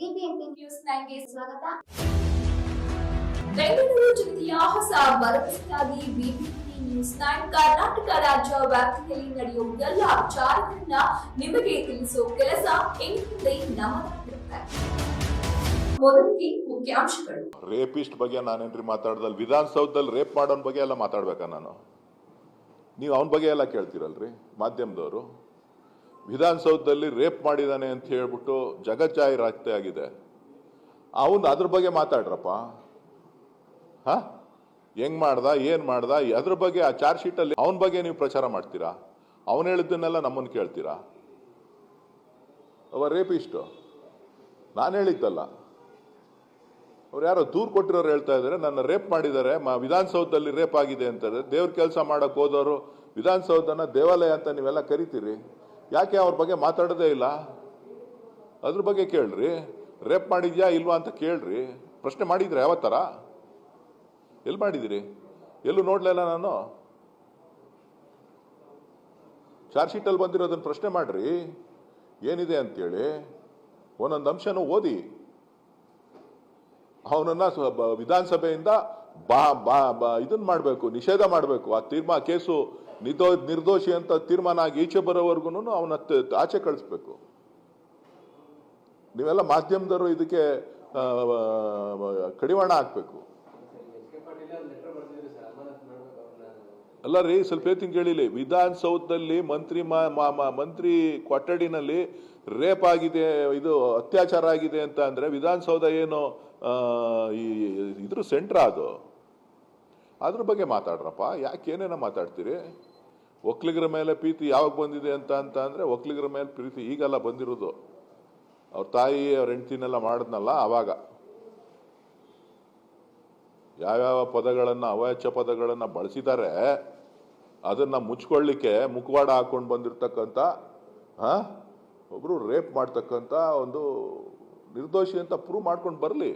BBMP news ನೈನ್ಗೆ ಸ್ವಾಗತ. ಬೆಂಗಳೂರು ಜಿಲ್ಲೆಯ ಹೊಸ ಭರವಸೆಯಾಗಿ ಬಿಬಿಎಂಪಿ ನ್ಯೂಸ್ ನೈನ್ ಕರ್ನಾಟಕ ರಾಜ್ಯ ವ್ಯಾಪ್ತಿಯಲ್ಲಿ ನಡೆಯುವ ಎಲ್ಲ ವಿಚಾರಗಳನ್ನ ನಿಮಗೆ ತಿಳಿಸುವ ಕೆಲಸ ಇನ್ಮುಂದೆ ನಮ್ಮದಾಗಿರುತ್ತೆ ಮೊದಲಿಗೆ ಮುಖ್ಯಾಂಶಗಳು. ರೇಪಿಸ್ಟ್ ಬಗ್ಗೆ ನಾನೇನ್ರಿ ಮಾತಾಡ್ದಲ್? ವಿಧಾನಸೌಧದಲ್ಲಿ ರೇಪ್ ಮಾಡೋನ್ ಬಗ್ಗೆ ಎಲ್ಲ ಮಾತಾಡ್ಬೇಕಾ ನಾನು. ನೀವು ಅವನ ಬಗ್ಗೆ ಎಲ್ಲ ಕೇಳ್ತೀರಲ್ರಿ? ಮಾಧ್ಯಮದವರು. ವಿಧಾನಸೌಧದಲ್ಲಿ ರೇಪ್ ಮಾಡಿದ್ದಾನೆ ಅಂತ ಹೇಳ್ಬಿಟ್ಟು ಜಗಜ್ಜಾಹಿರಾತೆ ಆಗಿದೆ. ಅವನು ಅದ್ರ ಬಗ್ಗೆ ಮಾತಾಡ್ರಪ್ಪ. ಹ? ಹೆಂಗ್ ಮಾಡ್ದ, ಏನ್ ಮಾಡ್ದ, ಅದ್ರ ಬಗ್ಗೆ ಆ ಚಾರ್ಜ್ ಶೀಟಲ್ಲಿ ಅವನ ಬಗ್ಗೆ ನೀವು ಪ್ರಚಾರ ಮಾಡ್ತೀರಾ? ಅವನು ಹೇಳಿದ್ದನ್ನೆಲ್ಲ ನಮ್ಮನ್ನು ಕೇಳ್ತೀರಾ? ಅವ ಇಷ್ಟು ನಾನು ಹೇಳಿದ್ದಲ್ಲ. ಅವ್ರು ಯಾರೋ ದೂರ್ ಕೊಟ್ಟಿರೋರು ಹೇಳ್ತಾ ಇದ್ದಾರೆ ನನ್ನ ರೇಪ್ ಮಾಡಿದ್ದಾರೆ, ಮ ವಿಧಾನಸೌಧದಲ್ಲಿ ರೇಪ್ ಆಗಿದೆ ಅಂತಾರೆ ದೇವ್ರ ಕೆಲಸ ಮಾಡಕ್ ಹೋದವರು ವಿಧಾನಸೌಧನ ದೇವಾಲಯ ಅಂತ ನೀವೆಲ್ಲ ಕರಿತೀರಿ? ಯಾಕೆ ಅವ್ರ ಬಗ್ಗೆ ಮಾತಾಡೋದೇ ಇಲ್ಲ? ಅದ್ರ ಬಗ್ಗೆ ಕೇಳ್ರಿ. ರೇಪ್ ಮಾಡಿದ್ಯಾ ಇಲ್ವಾ ಅಂತ ಕೇಳ್ರಿ. ಪ್ರಶ್ನೆ ಮಾಡಿದ್ರೆ ಯಾವ ಥರ ಎಲ್ಲಿ ಮಾಡಿದಿರಿ? ಎಲ್ಲೂ ನೋಡ್ಲಿಲ್ಲ ನಾನು. ಚಾರ್ಜ್ ಶೀಟಲ್ಲಿ ಬಂದಿರೋದನ್ನ ಪ್ರಶ್ನೆ ಮಾಡ್ರಿ. ಏನಿದೆ ಅಂತೇಳಿ. ಒಂದೊಂದು ಅಂಶನೂ ಓದಿ. ಅವನನ್ನ ವಿಧಾನಸಭೆಯಿಂದ ಬಾ ಬಾ ಬಾ ಇದನ್ನ ಮಾಡಬೇಕು, ನಿಷೇಧ ಮಾಡಬೇಕು. ಆ ತೀರ್ಮಾ ಕೇಸು ನಿದೋ ನಿರ್ದೋಷಿ ಅಂತ ತೀರ್ಮಾನ ಆಗಿ ಈಚೆ ಬರೋವರೆಗೂ ಅವನ ಆಚೆ ಕಳಿಸ್ಬೇಕು. ನೀವೆಲ್ಲ ಮಾಧ್ಯಮದವರು ಇದಕ್ಕೆ ಕಡಿವಾಣ ಹಾಕ್ಬೇಕು. ಅಲ್ಲ ರೀ, ಸ್ವಲ್ಪ ಹೇಳ್ತೀನಿ ಕೇಳಿಲಿ. ವಿಧಾನಸೌಧದಲ್ಲಿ ಮಂತ್ರಿ ಮಂತ್ರಿ ಕೊಠಡಿನಲ್ಲಿ ರೇಪ್ ಆಗಿದೆ, ಇದು ಅತ್ಯಾಚಾರ ಆಗಿದೆ ಅಂತ ಅಂದ್ರೆ ವಿಧಾನಸೌಧ ಏನು ಈ, ಇದ್ರ ಸೆಂಟ್ರ ಅದು. ಅದ್ರ ಬಗ್ಗೆ ಮಾತಾಡ್ರಪ್ಪ. ಯಾಕೆ ಏನೇನೋ ಮಾತಾಡ್ತೀರಿ? ಒಕ್ಲಿಗರ ಮೇಲೆ ಪ್ರೀತಿ ಯಾವಾಗ ಬಂದಿದೆ ಅಂತ ಅಂತ ಅಂದರೆ ಒಕ್ಲಿಗರ ಮೇಲೆ ಪ್ರೀತಿ ಈಗೆಲ್ಲ ಬಂದಿರೋದು. ಅವ್ರ ತಾಯಿ ಅವ್ರ ಹೆಂಡ್ತಿನೆಲ್ಲ ಮಾಡಿದ್ನಲ್ಲ ಆವಾಗ ಯಾವ್ಯಾವ ಪದಗಳನ್ನು ಅವಾಚ್ಯ ಪದಗಳನ್ನು ಬಳಸಿದ್ದಾರೆ ಅದನ್ನ ಮುಚ್ಕೊಳ್ಳಿಕ್ಕೆ ಮುಖವಾಡ ಹಾಕೊಂಡು ಬಂದಿರತಕ್ಕಂಥ ಆ, ಒಬ್ರು ರೇಪ್ ಮಾಡ್ತಕ್ಕಂಥ ಒಂದು ನಿರ್ದೋಷಿ ಅಂತ ಪ್ರೂವ್ ಮಾಡ್ಕೊಂಡು ಬರಲಿ.